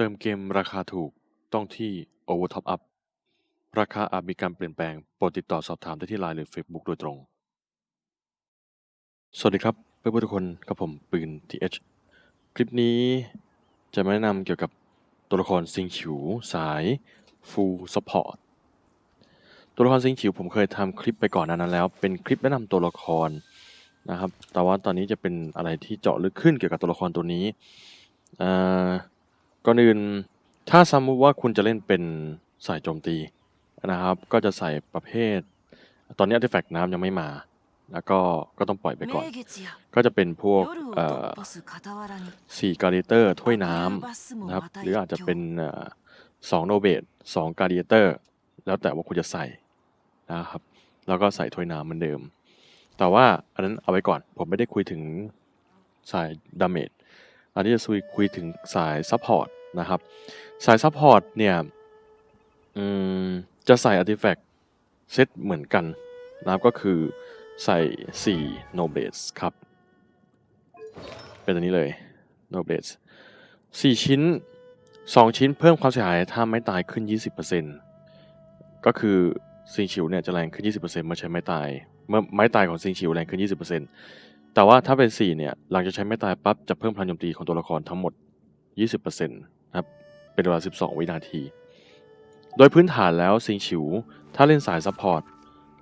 เติมเกมราคาถูกต้องที่ Overtop Up ราคาอาจมีการเปลี่ยนแปลง โปรดติดต่อสอบถามได้ที่ไลน์หรือ Facebook โดยตรง สวัสดีครับเพื่อนๆทุกคนกับผมปืน TH คลิปนี้จะมาแนะนำเกี่ยวกับตัวละครซิงฉิวสาย Full Support ตัวละครซิงฉิวผมเคยทำคลิปไปก่อนนานั้นแล้ว เป็นคลิปแนะนำตัวละครนะครับ แต่ว่าตอนนี้จะเป็นอะไรที่เจาะลึกขึ้นเกี่ยวกับตัวละครตัวนี้อ่า ก่อนอื่นถ้าสมมติว่าคุณจะเล่นเป็นสายโจมตีนะครับ ก็จะใส่ประเภท ตอนนี้ artifact น้ำยังไม่มา แล้วก็ก็ต้องปล่อยไปก่อน ก็จะเป็นพวกสี่การิเตอร์ถ้วยน้ำนะครับ หรืออาจจะเป็นสองโนเบตสองการิเตอร์ แล้วแต่ว่าคุณจะใส่นะครับ แล้วก็ใส่ถ้วยน้ำเหมือนเดิม แต่ว่าอันนั้นเอาไว้ก่อน ผมไม่ได้คุยถึงสายดาเมจอันนี้จะคุยคุยถึงสายซัพพอร์ต นะครับ สายซัพพอร์ตเนี่ยจะใส่อาร์ติแฟกต์เซตเหมือนกันนะครับก็คือใส่4 no b a s ครับ เป็นอันนี้เลย no b a s 4 ชิ้น 2 ชิ้นเพิ่มความเสียหายถ้าไม้ตายขึ้น 20%ก็คือซิงชิวเนี่ยจะแรงขึ้น 20%เมื่อใช้ไม้ตาย เมื่อไม้ตายของซิงชิวแรงขึ้น 20%แต่ว่าถ้าเป็น 4 เนี่ย หลังจากใช้ไม้ตายปั๊บจะเพิ่มพลังโจมตีของตัวละครทั้งหมด 20% นะครับเป็นเวลา 12 วินาที โดยพื้นฐานแล้วซิงชิว ถ้าเล่นสายซัพพอร์ต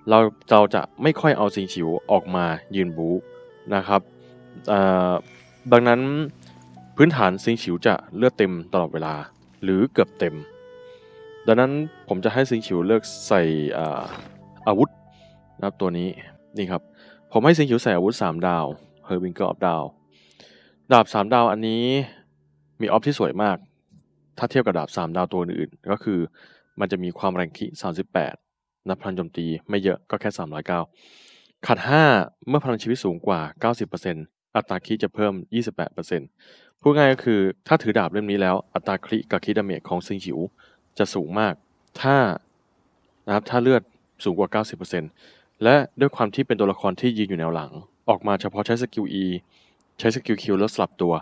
เราเราจะไม่ค่อยเอาซิงชิวออกมายืนบูนะครับดังนั้นพื้นฐานซิงชิวจะเลือดเต็มตลอดเวลาหรือเกือบเต็ม ดังนั้นผมจะให้ซิงชิวเลือกใส่อาอาวุธนะครับตัวนี้นี่ครับผมให้ซิงชิวใส่อาวุธ 3 ดาวเฮอร์บิงเกอร์ออฟดาว ดาบ 3 ดาวอันนี้มีออฟที่สวยมาก ถ้าเทียบกับดาบ 3 ดาวตัวอื่นๆ ก็คือมันจะมีความแรงคิ38 นับพลังโจมตีไม่เยอะก็แค่ 309ขัด 5 เมื่อพลังชีวิตสูงกว่า 90%อัตราคีจะเพิ่ม 28%พูดง่ายก็คือถ้าถือดาบเล่มนี้แล้ว อัตราคิกับคิดาเมจของซิงฉิวจะสูงมาก ถ้านะครับถ้าเลือดสูงกว่า 90%และด้วยความที่เป็นตัวละครที่ยืนอยู่แนวหลัง ออกมาเฉพาะใช้สกิล E ใช้สกิล Q แล้วสลับตัว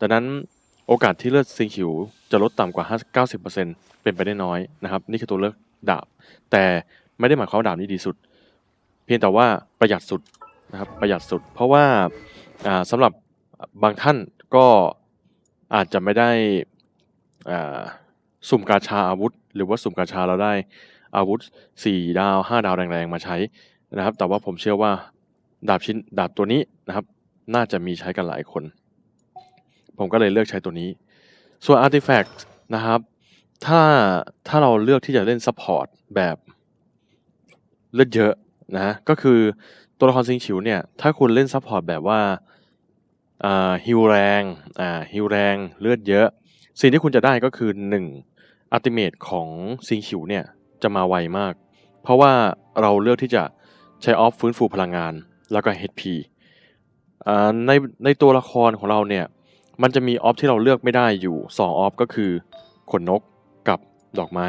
ดังนั้น โอกาสที่เลือดซิงฉิวจะลดต่ำกว่า 90%เป็นไปได้น้อยนะครับ นี่คือตัวเลือกดาบ แต่ไม่ได้หมายความว่าดาบนี้ดีสุด เพียงแต่ว่าประหยัดสุดนะครับประหยัดสุด เพราะว่าอ่าสำหรับบางท่านก็อาจจะไม่ได้สุ่มกาชาอาวุธ หรือว่าสุ่มกาชาเราได้อาวุธ 4 ดาว 5 ดาวแรงๆมาใช้นะครับ แต่ว่าผมเชื่อว่าดาบชิ้นดาบตัวนี้นะครับ น่าจะมีใช้กันหลายคน ผมก็เลยเลือกใช้ตัวนี้ ส่วน Artifact นะครับ ถ้าถ้าเราเลือกที่จะเล่นซัพพอร์ตแบบเลือดเยอะนะก็คือตัวละครซิงฉิวเนี่ย ถ้าคุณเล่นซัพพอร์ตแบบว่าฮิวแรงอ่าฮิวแรงเลือดเยอะ สิ่งที่คุณจะได้ก็คือ 1 อัติเมตของซิงฉิวเนี่ย จะมาไวมาก เพราะว่าเราเลือกที่จะใช้ออฟฟื้นฟูพลังงาน แล้วก็ HP ในในตัวละครของเราเนี่ย มันจะมีออฟที่เราเลือกไม่ได้อยู่2ออฟก็คือขนนกกับดอกไม้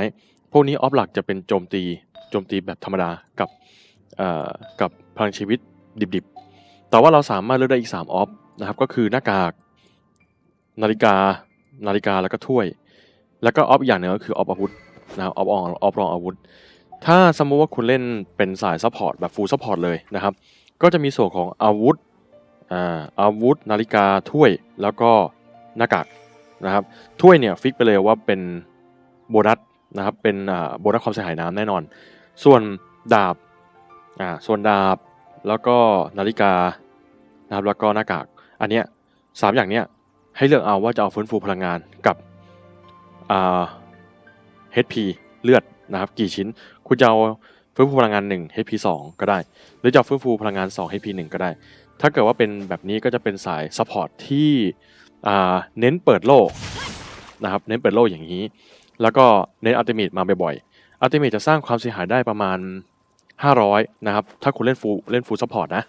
พวกนี้ออฟหลักจะเป็นโจมตีโจมตีแบบธรรมดากับเอ่อกับพลังชีวิตดิบๆ แต่ว่าเราสามารถเลือกได้อีก3ออฟนะครับก็คือหน้ากาก นาฬิกา นาฬิกาแล้วก็ถ้วย แล้วก็ออฟอย่างหนึ่งก็คือออฟอาวุธนะออฟอองออฟรองอาวุธ ถ้าสมมติว่าคุณเล่นเป็นสายซัพพอร์ตแบบฟูลซัพพอร์ตเลยนะครับ ก็จะมีส่วนของอาวุธ อาวุธนาฬิกาถ้วยแล้วก็หน้ากากนะครับถ้วยเนี่ยฟิกไปเลยว่าเป็นโบนัสนะครับเป็นโบนัสความเสียหายน้ำแน่นอน ส่วนดาบอ่าส่วนดาบแล้วก็นาฬิกานะครับแล้วก็หน้ากาก อันเนี้ยสามอย่างเนี้ยให้เลือกเอาว่าจะเอาฟื้นฟูพลังงานกับอ่า HP เลือดนะครับกี่ชิ้นคุณจะเอาฟื้นฟูพลังงาน 1 HP 2 ก็ได้ หรือจะฟื้นฟูพลังงาน 2 HP 1 ก็ได้ ถ้าเกิดว่าเป็นแบบนี้ก็จะเป็นสายซัพพอร์ตที่เน้นเปิดโลกนะครับเน้นเปิดโลกอย่างนี้ แล้วก็เน้นอัลติเมทมาบ่อยๆอัลติเมทจะสร้างความเสียหายได้ประมาณ 500นะครับถ้าคุณเล่นฟูเล่นฟูซัพพอร์ตนะ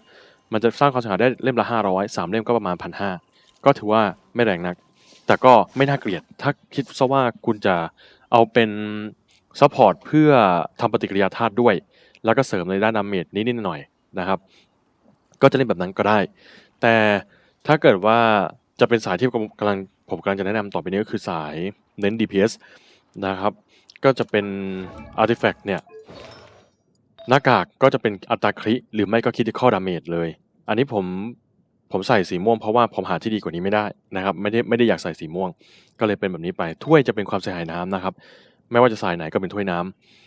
มันจะสร้างความเสียหายได้เล่มละ 500 3 เล่มก็ประมาณ 1,500 ก็ถือว่าไม่แรงนัก แต่ก็ไม่น่าเกลียด ถ้าคิดซะว่าคุณจะเอาเป็นซัพพอร์ตเพื่อทำปฏิกิริยาธาตุด้วย แล้วก็เสริมในด้านดาเมจนิดๆหน่อยๆนะครับ ก็จะเล่นแบบนั้นก็ได้ แต่ถ้าเกิดว่าจะเป็นสายที่กำลังผมกำลังจะแนะนำต่อไปนี้ก็คือสายเน้น DPS นะครับ ก็จะเป็น Artifact เนี่ยหน้ากากก็จะเป็นอัตราคริหรือไม่ก็ Critical Damage เลย อันนี้ผมผมใส่สีม่วงเพราะว่าผมหาที่ดีกว่านี้ไม่ได้นะครับ ไม่ได้ไม่ได้อยากใส่สีม่วง ก็เลยเป็นแบบนี้ไป ถ้วยจะเป็นความเสียหายน้ำนะครับ ไม่ว่าจะสายไหนก็เป็นถ้วยน้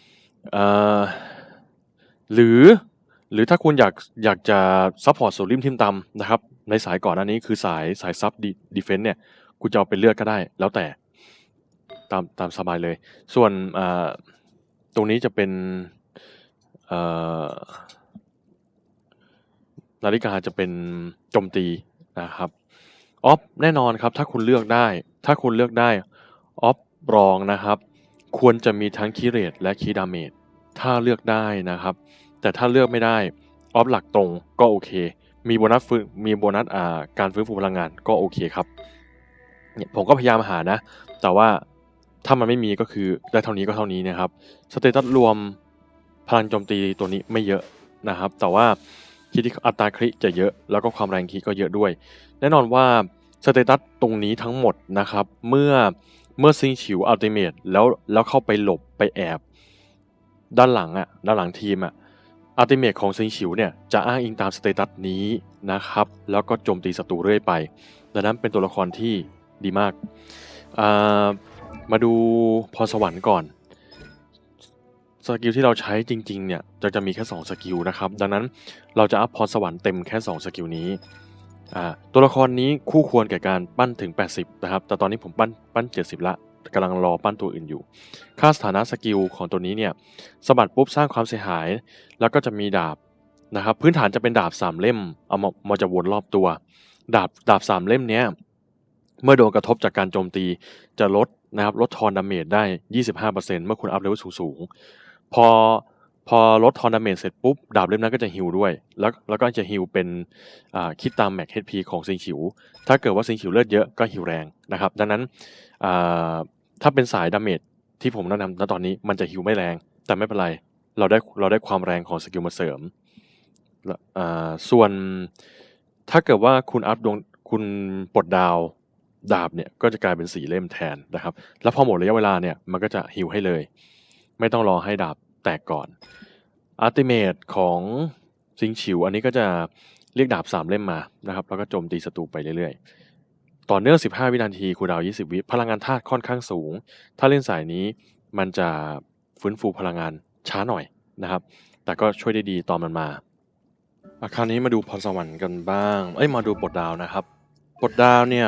ำเอ่อหรือ หรือถ้าคุณอยากอยากจะซัพพอร์ตโซลิมทิมตำนะครับ ในสายก่อนหน้านี้คือสายสายซับดีเฟนต์เนี่ย คุณจะเอาเป็นเลือดก็ได้ แล้วแต่ตามตามสบายเลย ส่วนตรงนี้จะเป็นนาฬิกาจะเป็นโจมตีนะครับออฟแน่นอนครับ ถ้าคุณเลือกได้ ถ้าคุณเลือกได้ออฟรองนะครับ ควรจะมีทั้งคีเรตและคีดาเมจถ้าเลือกได้นะครับ แต่ถ้าเลือกไม่ได้ออฟหลักตรงก็โอเค มีโบนัสฟื้นมีโบนัสอ่าการฟื้นฟูพลังงานก็โอเคครับเนี่ยผมก็พยายามหานะ แต่ว่าถ้ามันไม่มีก็คือได้เท่านี้ก็เท่านี้นะครับสเตตัสรวมพลังโจมตีตัวนี้ไม่เยอะนะครับ แต่ว่าคิดที่อัตราคริจะเยอะ แล้วก็ความแรงคีก็เยอะด้วย แน่นอนว่าสเตตัสตรงนี้ทั้งหมดนะครับ เมื่อเมื่อซิงฉิวอัลติเมทแล้วแล้วเข้าไปหลบไปแอบ ด้านหลังอะด้านหลังทีมอะ อัลติเมทของซิงฉิวเนี่ยจะอ้างอิงตามสเตตัสนี้นะครับ แล้วก็โจมตีศัตรูเรื่อยไป ดังนั้นเป็นตัวละครที่ดีมาก มาดูพรสวรรค์ก่อน สกิลที่เราใช้จริงๆเนี่ยจะจะมีแค่ 2 สกิลนะครับ ดังนั้นเราจะอัพพรสวรรค์เต็มแค่ 2 สกิลนี้ ตัวละครนี้คู่ควรแก่การปั้นถึง 80 นะครับ แต่ตอนนี้ผมปั้นปั้น 70 ละ กำลังรอปั้นตัวอื่นอยู่ ค่าสถานะสกิลของตัวนี้เนี่ยสะบัดปุ๊บสร้างความเสียหาย แล้วก็จะมีดาบนะครับพื้นฐานจะเป็นดาบ3เล่มเอามามาจะวนรอบตัว ดาบดาบ3เล่มเนี้ยเมื่อโดนกระทบจากการโจมตีจะลดนะครับลดทอนดาเมจได้ 25%เมื่อคุณอัพเลเวลสูงๆพอพอลดทอนดาเมจเสร็จปุ๊บ ดาบเล่มนั้นก็จะฮิลด้วย แล้วแล้วก็จะฮิลเป็นคิดตามแม็ก HP ของซิงฉิว ถ้าเกิดว่าซิงฉิวเลือดเยอะก็ฮิลแรงนะครับ ดังนั้น ถ้าเป็นสายดาเมจที่ผมแนะนำณตอนนี้มันจะฮิลไม่แรง แต่ไม่เป็นไร เราได้เราได้ความแรงของสกิลมาเสริมส่วนถ้าเกิดว่าคุณอัพดวงคุณปลดดาวดาบเนี่ยก็จะกลายเป็นสีเล่มแทนนะครับ แล้วพอหมดระยะเวลาเนี่ยมันก็จะฮิวให้เลย ไม่ต้องรอให้ดาบแตกก่อนอัลติเมทของซิงฉิว อันนี้ก็จะเรียกดาบ3เล่มมานะครับ แล้วก็โจมตีศัตรูไปเรื่อยๆ ต่อเนื่อง 15 วินาทีคูลดาว 20 วิ พลังงานธาตุค่อนข้างสูง ถ้าเล่นสายนี้มันจะฟื้นฟูพลังงานช้าหน่อยนะครับ แต่ก็ช่วยได้ดีตอนมันมาอะคราวนี้มาดูพรสวรรค์กันบ้าง เอ้ย มาดูปดดาวนะครับปดดาวเนี่ย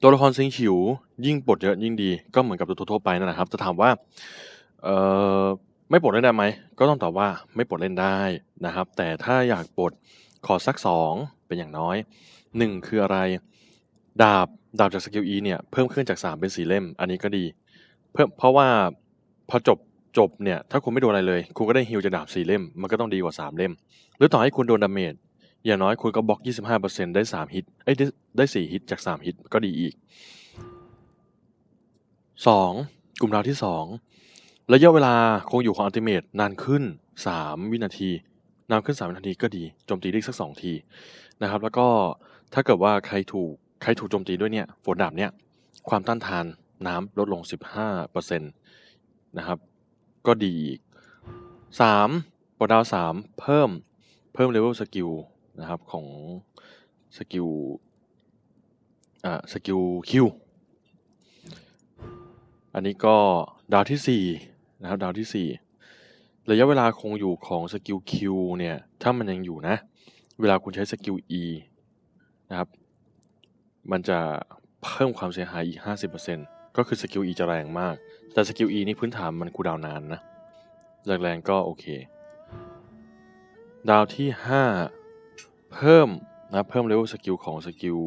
ตัวละครซิงฉิว ยิ่งปดเยอะยิ่งดี ก็เหมือนกับตัวทั่วไปนั่นแหละครับ จะถามว่า เอ่อ ไม่ปลดเล่นได้ไหม ก็ต้องตอบว่าไม่ปลดเล่นได้นะครับ แต่ถ้าอยากปลดขอสักสองเป็นอย่างน้อยหนึ่งคืออะไร ดาบ ดาบจากสกิล E เนี่ย เพิ่มขึ้นจากสามเป็นสี่เล่ม อันนี้ก็ดี เพิ่มเพราะว่าพอจบจบเนี่ย ถ้าคุณไม่โดนอะไรเลย คุณก็ได้ฮิลจากดาบสี่เล่ม มันก็ต้องดีกว่าสามเล่ม หรือต่อให้คุณโดนดาเมจอย่างน้อยคุณก็บล็อก 25%ได้ 3 ฮิตเอ้ยได้ได้4ฮิตจาก 3 ฮิตก็ดีอีก 2. กลุ่มดาวที่ 2 ระยะเวลาคงอยู่ของอัลติเมทนานขึ้น 3 วินาที นานขึ้น 3 วินาทีก็ดีโจมตีได้สัก 2 ทีนะครับ แล้วก็ถ้าเกิดว่าใครถูก ใครถูกโจมตีด้วยเนี่ยฝนดาบเนี่ยความต้านทานน้ำลดลง 15%นะครับ ก็ดีอีก 3. ปลดดาว 3 เพิ่มเพิ่มเลเวลสกิลนะครับของสกิลอ่าสกิลคิวอันนี้ก็ดาวที่สี่นะครับดาวที่สี่ระยะเวลาคงอยู่ของสกิลคิวเนี่ย ถ้ามันยังอยู่นะ เวลาคุณใช้สกิล E นะครับ มันจะเพิ่มความเสียหายอีก 50%ก็คือสกิล E จะแรงมาก แต่สกิล E นี่พื้นฐานมันคูดาวนานนะแรงๆก็โอเค ดาวที่ 5 เพิ่มนะเพิ่มเลเวลสกิลของสกิล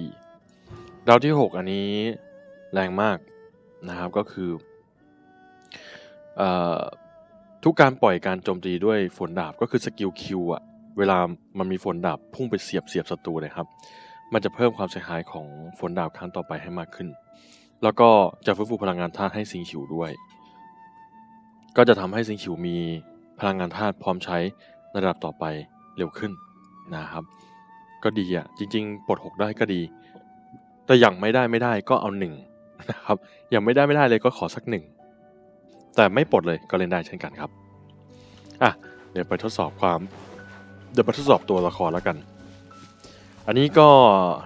E ดาวที่ 6 อันนี้แรงมากนะครับก็คือออทุกการปล่อยการโจมตีด้วยฝนดาบก็คือสกิล Q อะเวลามันมีฝนดาบพุ่งไปเสียบเสียบศัตรูเลยครับ มันจะเพิ่มความเสียหายของฝนดาบครั้งต่อไปให้มากขึ้น แล้วก็จะฟื้นฟูพลังงานธาตุให้ซิงฉิวด้วย ก็จะทำให้ซิงฉิวมีพลังงานธาตุพร้อมใช้ในระดับต่อไปเร็วขึ้นนะครับ ก็ดีอะ จริง ๆ ปลด 6 ได้ก็ดี แต่อย่างไม่ได้ไม่ได้ก็เอาหนึ่งนะครับ อย่างไม่ได้ไม่ได้เลยก็ขอสักหนึ่ง แต่ไม่ปลดเลยก็เล่นได้เช่นกันครับ อะ เดี๋ยวไปทดสอบความ เดี๋ยวไปทดสอบตัวละครแล้วกัน อันนี้ก็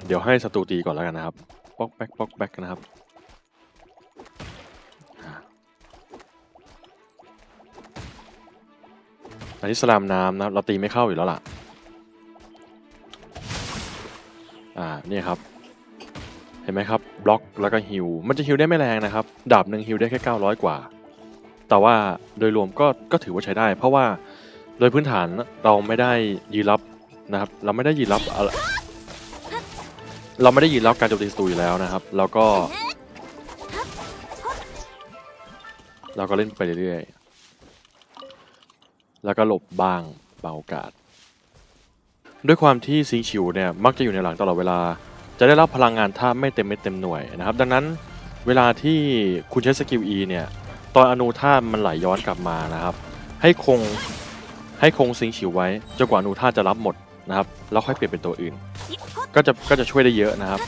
เดี๋ยวให้ศัตรูตีก่อนแล้วกันนะครับบล็อกแบ็กบล็อกแบ็กนะครับอันนี้สลามน้ำนะครับเราตีไม่เข้าอยู่แล้วล่ะอ่านี่ครับ เห็นไหมครับบล็อกแล้วก็ฮิวมันจะฮิวได้ไม่แรงนะครับ ดาบหนึ่งฮิวได้แค่ 900 กว่า แต่ว่าโดยรวมก็ก็ถือว่าใช้ได้ เพราะว่าโดยพื้นฐานเราไม่ได้ยืนรับนะครับ เราไม่ได้ยืนรับอะไร เราไม่ได้ยืนรับการโจมตีศัตรูอยู่แล้วนะครับ แล้วก็ เราก็เล่นไปเรื่อยๆ แล้วก็หลบบ้างเบาโอกาส ด้วยความที่ซิงชิวเนี่ยมักจะอยู่ในหลังตลอดเวลา จะได้รับพลังงานท่าไม่เต็มเม็ดเต็มหน่วยนะครับ ดังนั้นเวลาที่คุณใช้สกิล E เนี่ย ตอนอนูท่ามันไหลย้อนกลับมานะครับ ให้คงให้คงซิงชิวไว้จนกว่าอนูท่าจะรับหมดนะครับ แล้วค่อยเปลี่ยนเป็นตัวอื่น ก็จะก็จะช่วยได้เยอะนะครับ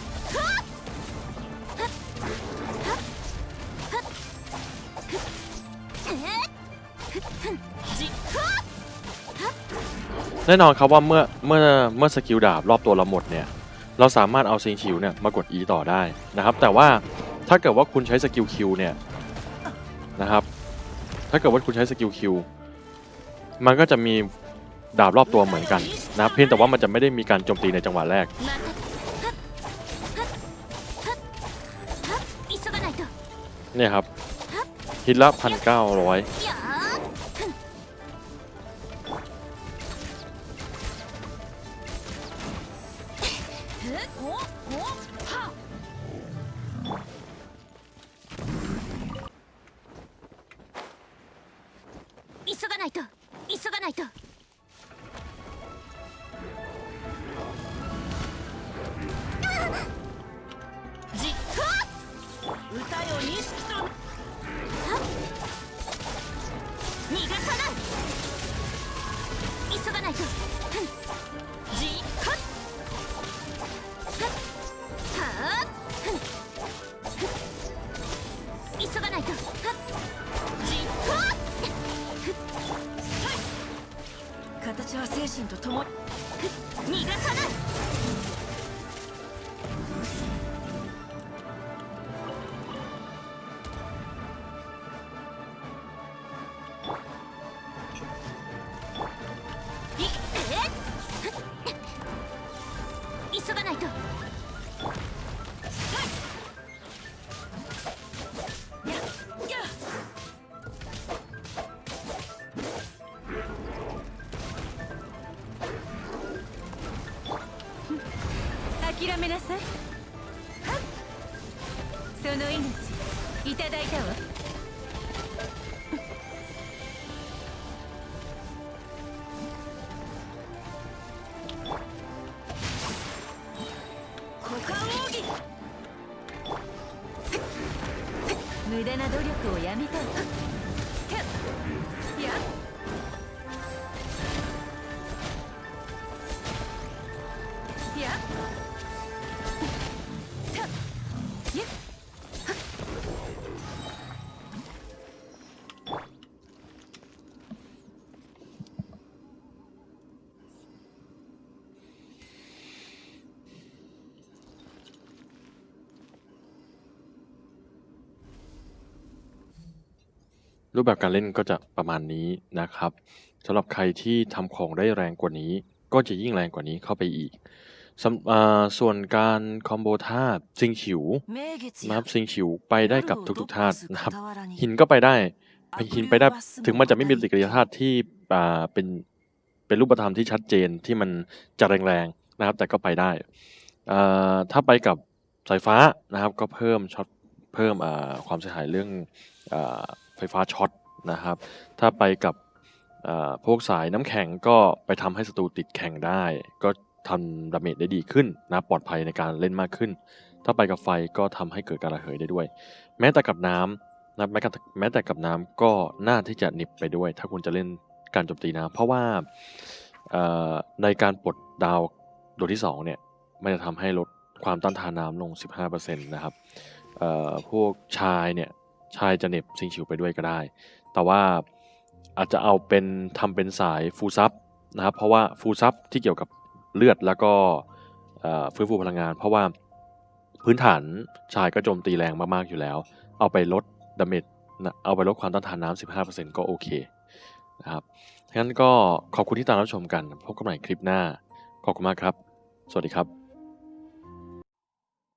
แน่นอนครับว่าเมื่อเมื่อเมื่อสกิลดาบรอบตัวเราหมดเนี่ยเราสามารถเอาซิงชิวเนี่ยมากด E ต่อได้นะครับ แต่ว่าถ้าเกิดว่าคุณใช้สกิลคิวเนี่ยนะครับ ถ้าเกิดว่าคุณใช้สกิลคิวมันก็จะมี ดาบรอบตัวเหมือนกันนะเพียงแต่ว่ามันจะไม่ได้มีการโจมตีในจังหวะแรก เนี่ยครับฮิตละพันเก้าร้อย 加油その命いただいたわ。 รูปแบบการเล่นก็จะประมาณนี้นะครับสำหรับใครที่ทำของได้แรงกว่านี้ ก็จะยิ่งแรงกว่านี้เข้าไปอีกส่วนการคอมโบธาตุซิงขิวนะครับซิงขิวไปได้กับทุกๆธาตุนะครับ หินก็ไปได้เป็นหินไปได้ถึงมันจะไม่มีปฏิกิริยาธาตุที่เป็นเป็นรูปธรรมที่ชัดเจนที่มันจะแรงๆนะครับ แต่ก็ไปได้ถ้าไปกับสายฟ้านะครับ ก็เพิ่มช็อตเพิ่มความเสียหายเรื่อง ไฟฟ้าช็อตนะครับ ถ้าไปกับพวกสายน้ำแข็งก็ไปทำให้ศัตรูติดแข็งได้ ก็ทำดาเมจได้ดีขึ้นนะปลอดภัยในการเล่นมากขึ้น ถ้าไปกับไฟก็ทำให้เกิดการระเหยได้ด้วย แม้แต่กับน้ำนะแม้แต่แม้แต่กับน้ำก็น่าที่จะหนิบไปด้วย ถ้าคุณจะเล่นการโจมตีน้ำเพราะว่าในการปลดดาวดวงที่สองเนี่ยมันจะทำให้ลดความต้านทานน้ำลง 15%นะครับพวกชายเนี่ย ชายจะเน็บซิงชิวไปด้วยก็ได้ แต่ว่าอาจจะเอาเป็นทำเป็นสายฟูลซับนะครับเพราะว่าฟูลซับที่เกี่ยวกับเลือดแล้วก็ฟื้นฟูพลังงาน เพราะว่าพื้นฐานชายก็โจมตีแรงมากๆอยู่แล้ว เอาไปลดดาเมจเอาไปลดความต้านทานน้ำ15%ก็โอเคนะครับงั้นก็ขอบคุณที่ตามรับชมกัน พบกันใหม่คลิปหน้า ขอบคุณมากครับ สวัสดีครับ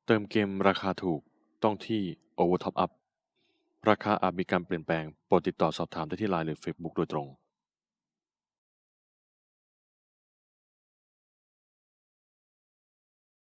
เติมเกมราคาถูกต้องที่ Over Top Up ราคาอาจมีการเปลี่ยนแปลง โปรดติดต่อสอบถามได้ที่ไลน์หรือ Facebook โดยตรง